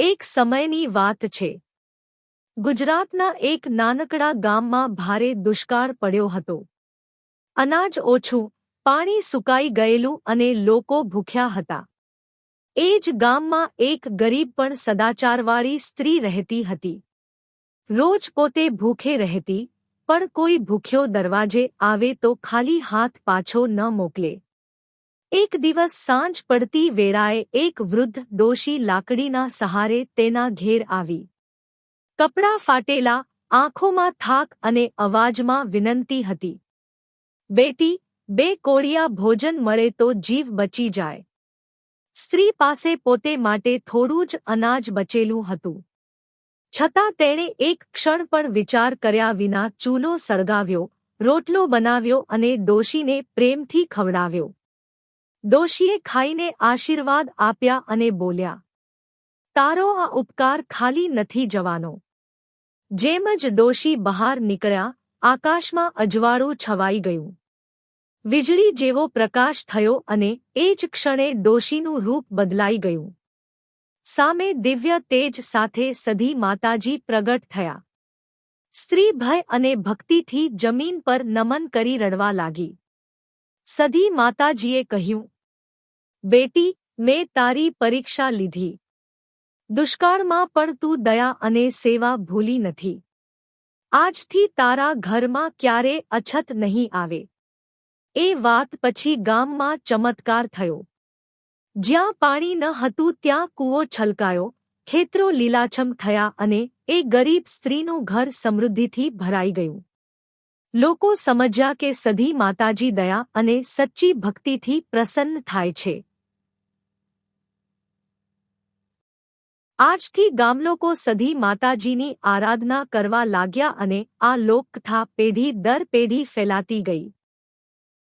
એક સમયની વાત છે. ગુજરાતના એક નાનકડા ગામમાં ભારે દુષ્કાળ પડ્યો હતો. અનાજ ઓછું, પાણી સુકાઈ ગયેલું અને લોકો ભૂખ્યા હતા. એ જ ગામમાં એક ગરીબ પણ સદાચારવાળી સ્ત્રી રહેતી હતી. રોજ પોતે ભૂખે રહેતી, પણ કોઈ ભૂખ્યો દરવાજે આવે તો ખાલી હાથ પાછો ન મોકલે. એક દિવસ સાંજ પડતી વેળાએ એક વૃદ્ધ ડોશી લાકડીના સહારે તેના ઘેર આવી. કપડાં ફાટેલા, આંખોમાં થાક અને અવાજમાં વિનંતી હતી. બેટી, બે કોળિયા ભોજન મળે તો જીવ બચી જાય. સ્ત્રી પાસે પોતે માટે થોડું જ અનાજ બચેલું હતું. છતાં તેણે એક ક્ષણ પણ વિચાર કર્યા વિના ચૂલો સળગાવ્યો, રોટલો બનાવ્યો અને ડોશીને પ્રેમથી ખવડાવ્યો. ડોશીએ ખાઈને આશીર્વાદ આપ્યા અને બોલ્યા, તારો આ ઉપકાર ખાલી નથી જવાનો. જેમ જ ડોશી બહાર નીકળ્યા, આકાશમાં અજવાળું છવાઈ ગયું. વીજળી જેવો પ્રકાશ થયો અને એ જ ક્ષણે ડોશીનું રૂપ બદલાઈ ગયું. સામે દિવ્ય તેજ સાથે સધી માતાજી પ્રગટ થયા. સ્ત્રી ભય અને ભક્તિથી જમીન પર નમન કરી રડવા લાગી. સધી માતાજીએ કહ્યું બેટી, મેં તારી પરીક્ષા લીધી. દુષ્કાળમાં પણ તું દયા અને સેવા ભૂલી નથી. આજથી તારા ઘરમાં ક્યારે અછત નહીં આવે. એ વાત પછી ગામમાં ચમત્કાર થયો. જ્યાં પાણી ન હતું ત્યાં કૂવો છલકાયો, ખેતરો લીલાછમ થયા અને એ ગરીબ સ્ત્રીનું ઘર સમૃદ્ધિથી ભરાઈ ગયું. લોકો સમજ્યા કે સધી માતાજી દયા અને સચ્ચી ભક્તિથી પ્રસન્ન થાય છે. આજથી ગામલોકો સધી માતાજીની આરાધના કરવા લાગ્યા અને આ લોકકથા પેઢી દર પેઢી ફેલાતી ગઈ.